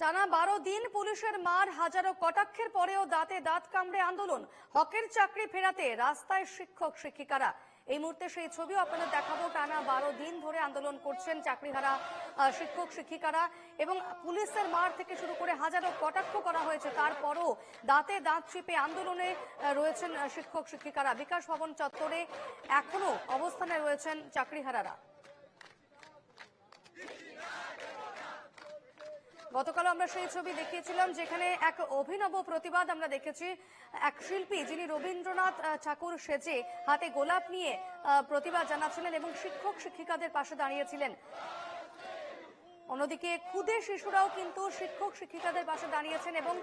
টানা বারো দিন পুলিশের মার হাজারো কটাক্ষের পরেও দাঁতে দাঁত কামড়ে আন্দোলন। হকের চাকরি ফেরাতে রাস্তায় শিক্ষক, শিক্ষিকারা। এই মুহূর্তে সেই ছবিও আপনাদের দেখাবো। টানা বারো দিন ধরে আন্দোলন করছেন চাকরিহারা শিক্ষক, শিক্ষিকারা এবং পুলিশের মার থেকে শুরু করে হাজারো কটাক্ষ করা হয়েছে। তারপরও দাঁতে দাঁত চিপে আন্দোলনে রয়েছেন শিক্ষক, শিক্ষিকারা। বিকাশ ভবন চত্বরে এখনও অবস্থানে রয়েছেন চাকরিহারারা। গতকাল আমরা সেই ছবি দেখিয়েছিলাম, যেখানে এক অভিনব প্রতিবাদ আমরা দেখেছি। এক শিল্পী যিনি রবীন্দ্রনাথ ঠাকুর সেজে হাতে গোলাপ নিয়ে প্রতিবাদ জানাচ্ছিলেন এবং শিক্ষক শিক্ষিকাদের পাশে দাঁড়িয়েছিলেন। অন্যদিকে খুদে শিশুরাও কিন্তু শিক্ষক শিক্ষিকাদের পাশে দাঁড়িয়েছেন এবং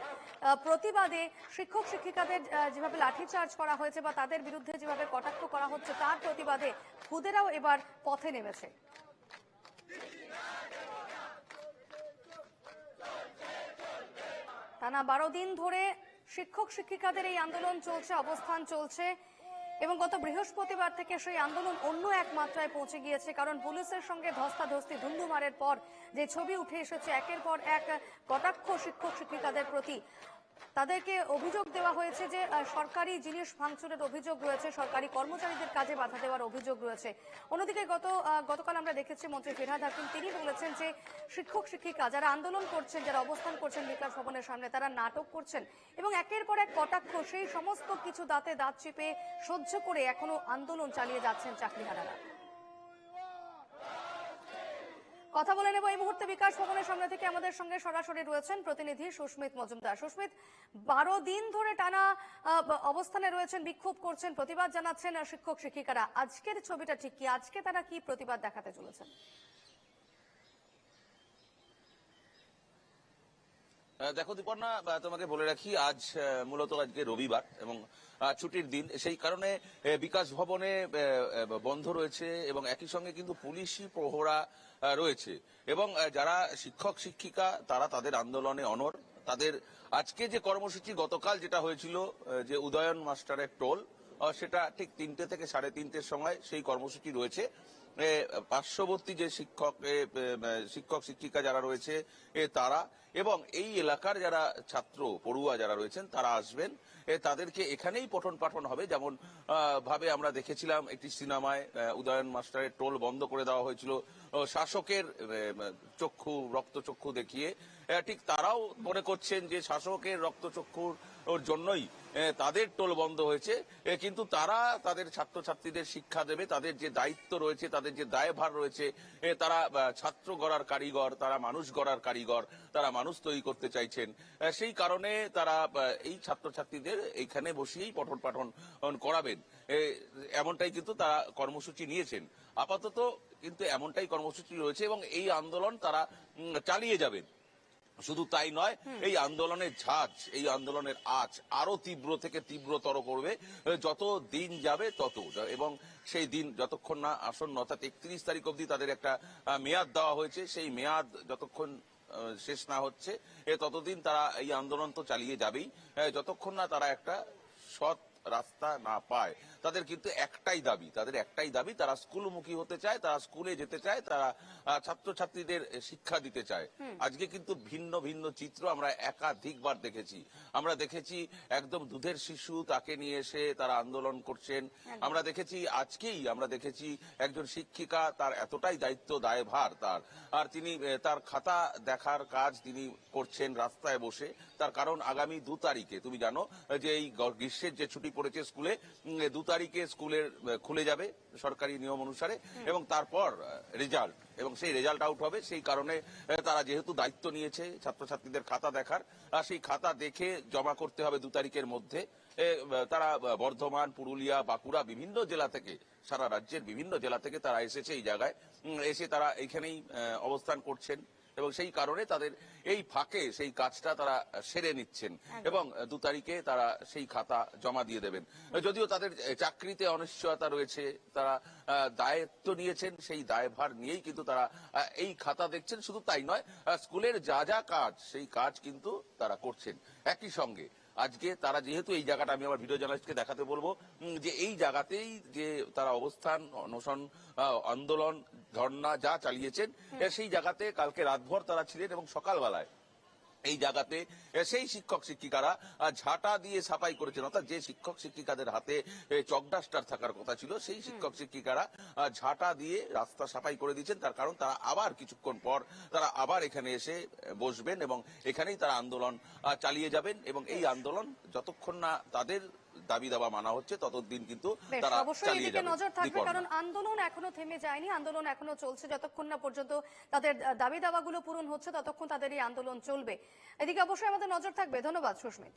প্রতিবাদে শিক্ষক শিক্ষিকাদের যেভাবে লাঠিচার্জ করা হয়েছে বা তাদের বিরুদ্ধে যেভাবে কটাক্ষ করা হচ্ছে, তার প্রতিবাদে খুদেরাও এবার পথে নেমেছে। টানা বারো দিন ধরে শিক্ষক শিক্ষিকাদের এই আন্দোলন চলছে, অবস্থান চলছে এবং গত বৃহস্পতিবার থেকে সেই আন্দোলন অন্য এক মাত্রায় পৌঁছে গিয়েছে। কারণ পুলিশের সঙ্গে ধস্তাধস্তি, ধুন্ধুমারের পর যে ছবি উঠে এসেছে, একের পর এক কটাক্ষ শিক্ষক শিক্ষিকাদের প্রতি। তাদেরকে অভিযোগ দেওয়া হয়েছে যে সরকারি জিনিস ভাঙচুরের অভিযোগ রয়েছে, সরকারি কর্মচারীদের কাজে বাধা দেওয়ার অভিযোগ রয়েছে। অন্যদিকে গত গতকাল আমরা দেখেছি মন্ত্রী ফিরহাদ হাকিম, তিনি বলেছেন যে, শিক্ষক, শিক্ষিকা যারা আন্দোলন করছেন, যারা অবস্থান করছেন বিকাশ ভবনের সামনে, তারা নাটক করছেন এবং একের পর এক কটাক্ষ, সেই সমস্ত কিছু দাঁতে দাঁত চিপে সহ্য করে এখনও আন্দোলন চালিয়ে যাচ্ছেন চাকরিহারারা। কথা বলে নেব এই মুহূর্তে বিকাশ ভবনের সামনে থেকে আমাদের সঙ্গে সরাসরি রয়েছেন প্রতিনিধি সুস্মিত মজুমদার। সুস্মিত, বারো দিন ধরে টানা অবস্থানে রয়েছেন, বিক্ষোভ করছেন, প্রতিবাদ জানাচ্ছেন শিক্ষক শিক্ষিকারা আজকের ছবিটা ঠিক কি? আজকে তারা কি প্রতিবাদ দেখাতে চলেছেন? দেখো দীপর্ণা তোমাকে বলে রাখি, আজ মূলত আজকে রবিবার এবং ছুটির দিন। সেই কারণে বিকাশ ভবনে বন্ধ রয়েছে এবং একই সঙ্গে কিন্তু পুলিশি প্রহরা রয়েছে। এবং যারা শিক্ষক, শিক্ষিকা, তারা তাদের আন্দোলনে অনর। তাদের আজকে যে কর্মসূচি গতকাল যেটা হয়েছিল যে উদয়ন মাস্টারের টোল সেটা ঠিক তিনটে থেকে সাড়ে তিনটের সময় সেই কর্মসূচি রয়েছে। পার্শ্ববর্তী যে শিক্ষক শিক্ষক, শিক্ষিকা যারা রয়েছে তারা এবং এই এলাকার যারা ছাত্র, পড়ুয়া যারা রয়েছেন, তারা আসবেন। তাদেরকে এখানেই পঠন পাঠন হবে। যেমন ভাবে আমরা দেখেছিলাম একটি সিনেমায় উদয়ন মাস্টারের টোল বন্ধ করে দেওয়া হয়েছিল। শাসকের চক্ষু, রক্তচক্ষু দেখিয়ে। ঠিক তারাও মনে করছেন যে শাসকের রক্তচক্ষুর ওর জন্যই তাদের টোল বন্ধ হয়েছে। কিন্তু তারা তাদের ছাত্রছাত্রীদের শিক্ষা দেবে, তাদের যে দায়িত্ব রয়েছে, তাদের যে দায়ভার রয়েছে তারা ছাত্র গড়ার কারিগর, তারা মানুষ গড়ার কারিগর, তারা মানুষ তৈরি করতে চাইছেন। সেই কারণে তারা এই ছাত্রছাত্রীদের এইখানে বসিয়েই পঠন পাঠন করাবেন। এমনটাই কিন্তু তারা কর্মসূচি নিয়েছেন। আপাতত কিন্তু এমনটাই কর্মসূচি রয়েছে এবং এই আন্দোলন তারা চালিয়ে যাবেন। শুধু তাই নয় এই আন্দোলনের ঝাঁজ এই আন্দোলনের আজ আরও তীব্র থেকে তীব্রতর করবে যত দিন যাবে তত। এবং সেই দিন যতক্ষণ না আসন্ন অর্থাৎ একত্রিশ তারিখ অবধি তাদের একটা মেয়াদ দেওয়া হয়েছে সেই মেয়াদ যতক্ষণ শেষ না হচ্ছে এ ততদিন তারা এই আন্দোলন তো চালিয়ে যাবেই। যতক্ষণ না তারা একটা সৎ রাস্তা না পায়। তাদের কিন্তু একটাই দাবি তাদের একটাই দাবি তারা স্কুলমুখী হতে চায় তারা স্কুলে যেতে চায় তারা ছাত্রছাত্রীদের শিক্ষা দিতে চায়। আজকে কিন্তু ভিন্ন ভিন্ন চিত্র আমরা একাধিকবার দেখেছি। আমরা দেখেছি একদম দুধের শিশু তাকে নিয়ে এসে তারা আন্দোলন করছেন। আমরা দেখেছি আজকেই আমরা দেখেছি একজন শিক্ষিকা তার এতটাই দায়িত্ব দায়ভার তার। আর তিনি তার খাতা দেখার কাজ তিনি করছেন রাস্তায় বসে। তার কারণ আগামী দু তারিখে তুমি জানো যে এই গ্রীষ্মের যে ছুটি পড়েছে স্কুলে দু তারিখে স্কুলের খুলে যাবে সরকারি নিয়ম অনুসারে এবং তারপর রেজাল্ট। এবং সেই রেজাল্ট আউট হবে সেই কারণে তারা যেহেতু দায়িত্ব নিয়েছে ছাত্রছাত্রীদের খাতা দেখার আর সেই খাতা দেখে জমা করতে হবে দু তারিখের মধ্যে। তারা বর্ধমান পুরুলিয়া বাঁকুড়া বিভিন্ন জেলা থেকে সারা রাজ্যের বিভিন্ন জেলা থেকে তারা এসেছে এই জায়গায়। এসে তারা এখানেই অবস্থান করছেন। এবং সেই কারণে তাদের এই ফাঁকে সেই কাজটা তারা সেরে নিচ্ছেন এবং দু তারিখে তারা সেই খাতা জমা দিয়ে দেবেন। যদিও তাদের চাকরিতে অনিশ্চয়তা রয়েছে তারা দায়িত্ব নিয়েছেন সেই দায়ভার নিয়েই কিন্তু তারা এই খাতা দেখছেন। শুধু তাই নয় স্কুলের যা যা কাজ সেই কাজ কিন্তু তারা করছেন। একই সঙ্গে আজকে তারা যেহেতু এই জায়গাটা আমি আমার ভিডিও জার্নালিস্টকে দেখাতে বলব যে এই জায়গাতেই যে তারা অবস্থান অনশন আন্দোলন ধর্ণা যা চালিয়েছেন সেই জায়গাতে কালকে রাতভর তারা ছিলেন এবং সকালবেলায় এই জায়গাতে সেই শিক্ষক শিক্ষিকারা ঝাঁটা দিয়ে সাফাই করেছেন। অর্থাৎ যে শিক্ষক শিক্ষিকাদের হাতে এ, চক ডাস্টার থাকার কথা ছিল সেই শিক্ষক শিক্ষিকারা ঝাঁটা দিয়ে রাস্তা সাফাই করে দিয়েছেন। তার কারণ তারা আবার কিছুক্ষণ পর তারা আবার এখানে এসে বসবেন এবং এখানেই তারা আন্দোলন চালিয়ে যাবেন এবং এই আন্দোলন যতক্ষণ না তাদের দাবি দাবা মানা হচ্ছে ততদিন কিন্তু তারা অবশ্যই চালিয়ে এদিকে নজর থাকবে কারণ আন্দোলন এখনও থেমে যায়নি আন্দোলন এখনও চলছে যতক্ষণ না পর্যন্ত তাদের দাবি দাবাগুলো পূরণ হচ্ছে ততক্ষণ তাদের এই আন্দোলন চলবে। এদিকে অবশ্যই আমাদের নজর থাকবে ধন্যবাদ সুস্মিত।